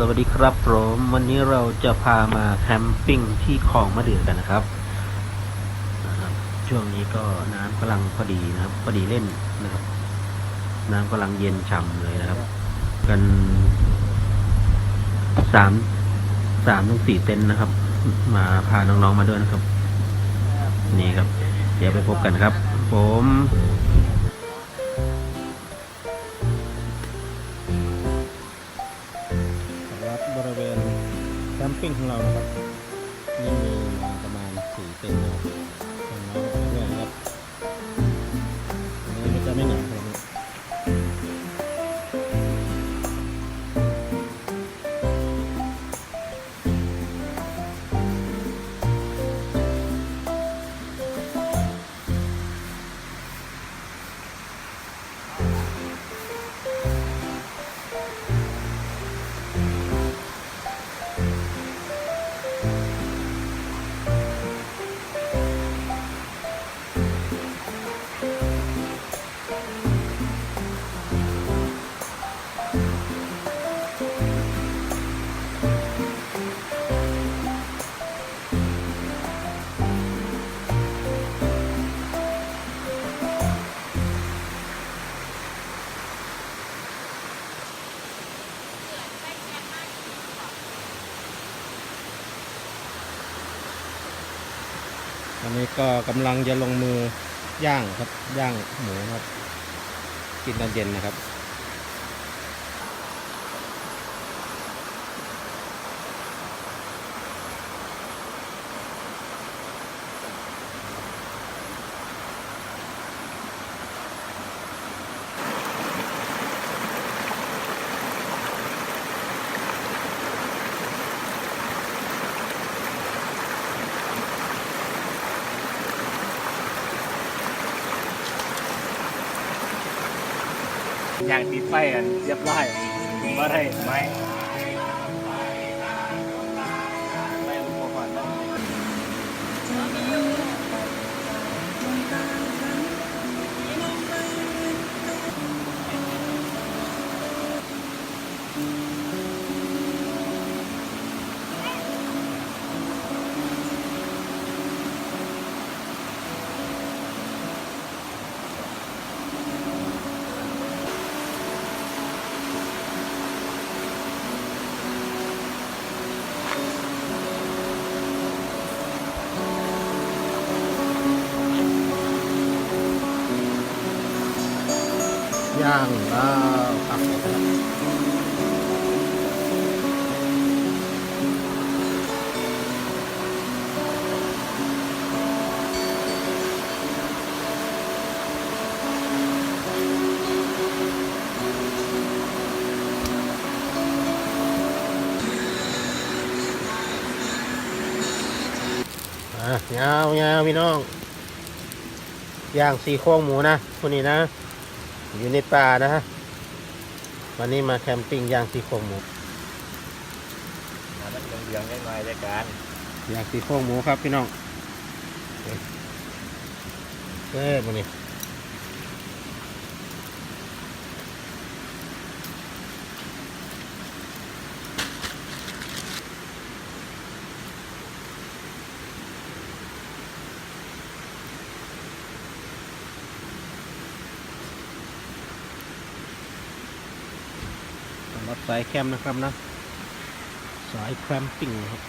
สวัสดีครับผมวันนี้เราจะพามาแคมปิ้งที่คลองมะเดื่อกันนะครับ ช่วงนี้ก็น้ำกำลังพอดีนะครับ พอดีเล่นนะครับ น้ำกำลังเย็นฉ่ำเลยนะครับ กันสามสามถึงสี่เต็นท์นะครับ มาพาน้องๆมาด้วยนะครับ นี่ครับ เดี๋ยวไปพบกันครับ ผม แคมปิ้งของเรานะครับ ก็กำลังจะลงมือย่างครับย่างหมูครับ กินตอนเย็นนะครับ อย่างติดไฟอันเรียบร้อยว่ได้ไหมางแล้วครับอะยาวยาวพี่น้อง ย่างสี่โครงหมูนะคนนี้นะ อยู่ในป่านะฮะ วันนี้มาแคมปิ้งย่างสีโครงหมูมันเหลืองๆได้หน่อยด้วยกันย่างสีโครงหมูครับพี่น้องเฮ้ยมันนี่ รับสายแคมป์นะครับนะ สายแคมปิ้งครับ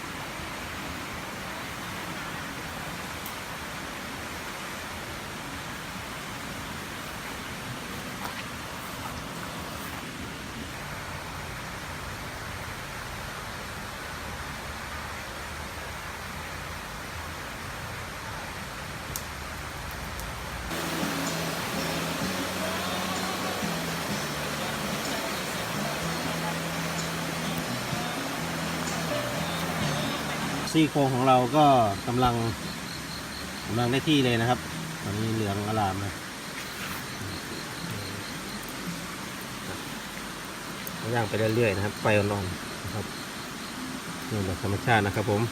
ซี่โครงของเราก็กำลังกำลังได้ที่เลยนะครับ ตอนนี้เหลืองอลามนะย่างไปเรื่อยๆนะครับไฟอ่อนๆนะครับนี่แบบธรรมชาตินะครับผม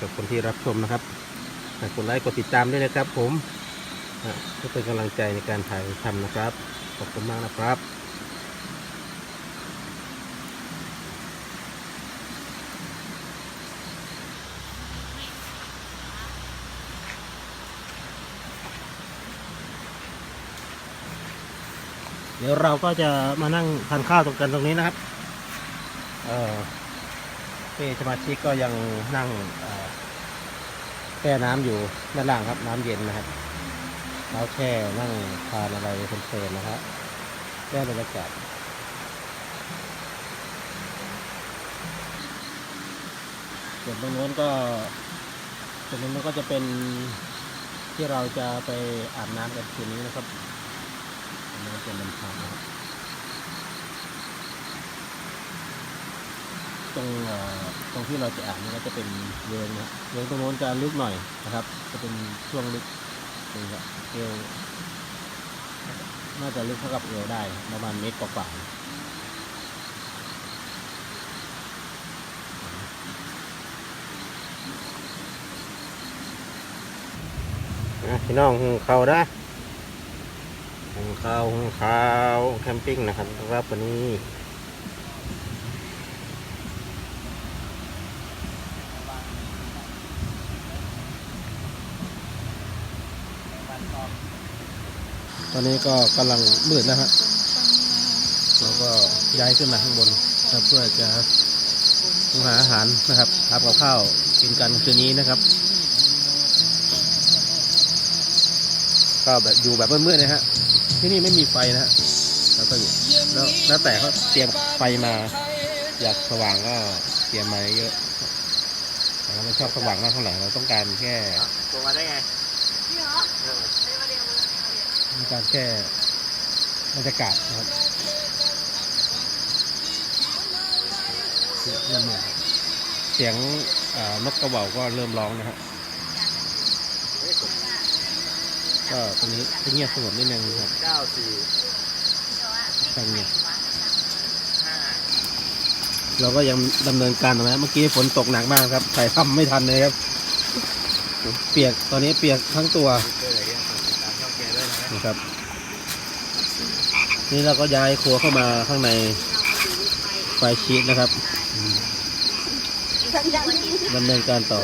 กับคนที่รับชมนะครับฝากกดไลค์กดติดตามด้วยนะครับผมอะเพื่อเป็นกำลังใจในการถ่ายทำนะครับ ขอบคุณมากนะครับ ดี๋ยวเราก็จะมานั่งทานข้าวตรงกันตรงนี้นะครับ เออเป้สมาชิกก็ยังนั่งแช่น้ำอยู่ด้านล่างครับ น้ำเย็นนะครับเราแช่นั่งทานอะไรเพลินๆนะครับได้บรรยากาศส่วนตรงโน้นก็ส่วนตรงโน้นก็จะเป็นที่เราจะไปอาบน้ำกันคืนนี้นะครับ น้ำเป็นลำธารตรงตรงที่เราจะอ่านนี่ก็จะเป็นเวิร์นะเวิร์ตรงโน้นจะลึกหน่อยนะครับ จะเป็นช่วงลึกนี่ครับเอวน่าจะลึกเท่ากับเอวได้ประมาณเมตรกว่าพี่น้องหุงข้าได้ ข้าวหุงข้าวแคมปิ้งนะครับรับวันนี้ตอนนี้ก็กำลังมืดแล้วฮะเราก็ย้ายขึ้นมาข้างบนครับเพื่อจะหาอาหารนะครับทำกับข้าวกินกันคืนนี้นะครับก็แบบอยู่แบบมืดๆนะฮะ ที่นี่ไม่มีไฟนะฮะแล้วก็อยู่แล้วแล้วแต่เขาเตรียมไฟมา อยากสว่างก็เตรียมมาเยอะแต่เราไม่ชอบสว่างมากเท่าไหร่เราต้องการแค่ตัวมาได้ไงมีการแค่บรรยากาศนะครับเริ่มมาเสียงเอ่อนกกระเหว่าก็เริ่มร้องนะฮะ ก็ตรงนี้จะเงียบสงบนิดนึงครับเก้าสี่ใช่เงียบห้าเราก็ยังดำเนินการนะเมื่อกี้ฝนตกหนักมากครับใส่ถ้ำไม่ทันเลยครับ เปียกตอนนี้เปียกทั้งตัวเจออะไรเงี้ยฝากติดตามช่องแกด้วยนะนะครับ นี่เราก็ย้ายครัวเข้ามาข้างในไฟชีตนะครับดำเนินการต่อ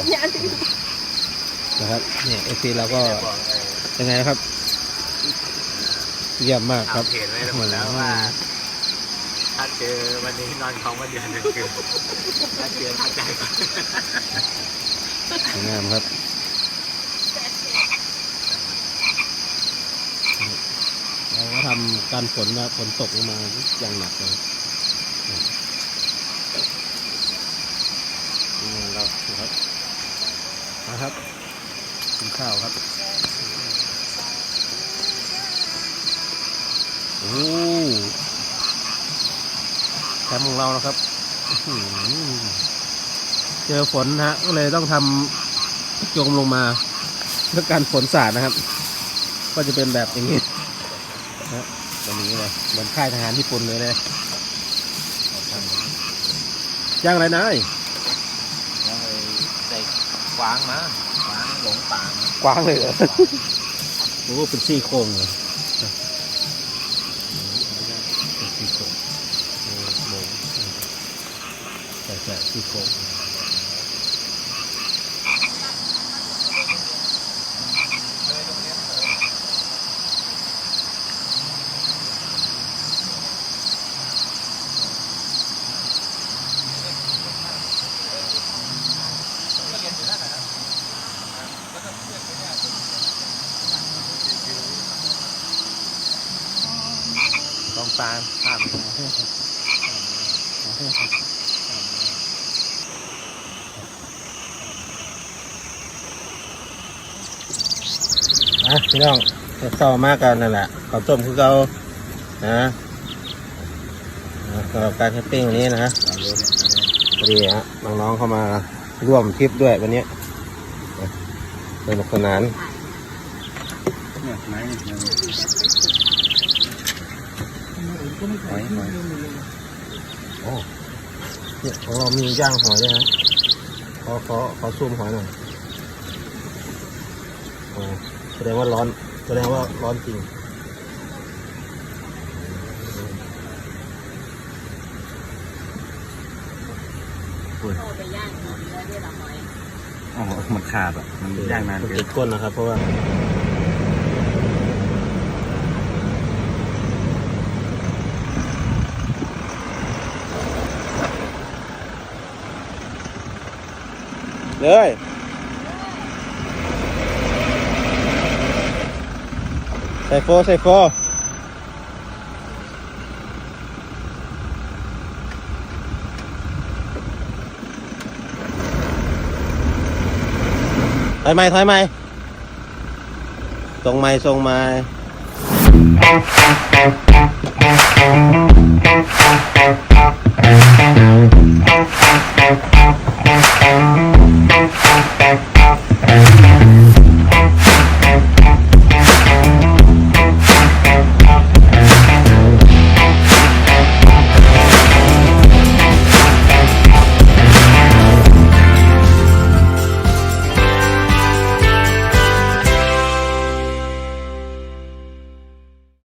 นะครับเนี่ยเอซีเราก็ บอกเล ยยังไงนะครับ เยี่ยมมากครับทำเพจไว้ทั้งหมดแล้วว่า ถ้าเจอวันนี้นอนคลองมาเดือนหนึ่งคือถ้าเจอทักใจก่อนสวยงามครับเราก็ทำการฝนนะฝนตกลงมาอย่างหนักเลยนี่เรานะครับ นะครับกินข้าวครับ โอ้แคมป์ของเรานะครับอื้อหือเจอฝนนะฮะก็เลยต้องทำโจมลงมาเพื่อการฝนสาดนะครับ ก็จะเป็นแบบอย่างนี้นะแบบนี้เลยเหมือนค่ายทหารญี่ปุ่นเลยเลยย่างอะไรนายแล้วเลยใส่กวางมากวางหลงป่ามากว้างเลยเหรอโอ้เป็นซี่โครงเลย โอ้โหใช่ใช่ซี่โคงต้องตามภาพ อะพี่น้องเศร้ามากกันนั่นแหละข้าวต้มคือเรานะสำหรับการแคมปิ้งวันนี้นะฮะพอดีฮะน้องๆเข้ามาร่วมทริปด้วยวันนี้สนุกสนานไม้นี่หอยหอย โอ้เนี่ยของเรามีย่างหอยด้วยนะขอขอขอซูมหอยหน่อยโอ้แสดงว่าร้อนแสดงว่าร้อนจริงไปย่างหอมเนื้อด้วยละหอยอ๋อมันขาดอะมันย่างนานมันเกิตินดก้นนะครับเพราะว่า เลย ใส่โฟใส่โฟถอยไหมถอยไหมส่งไหมส่งไหม Yeah.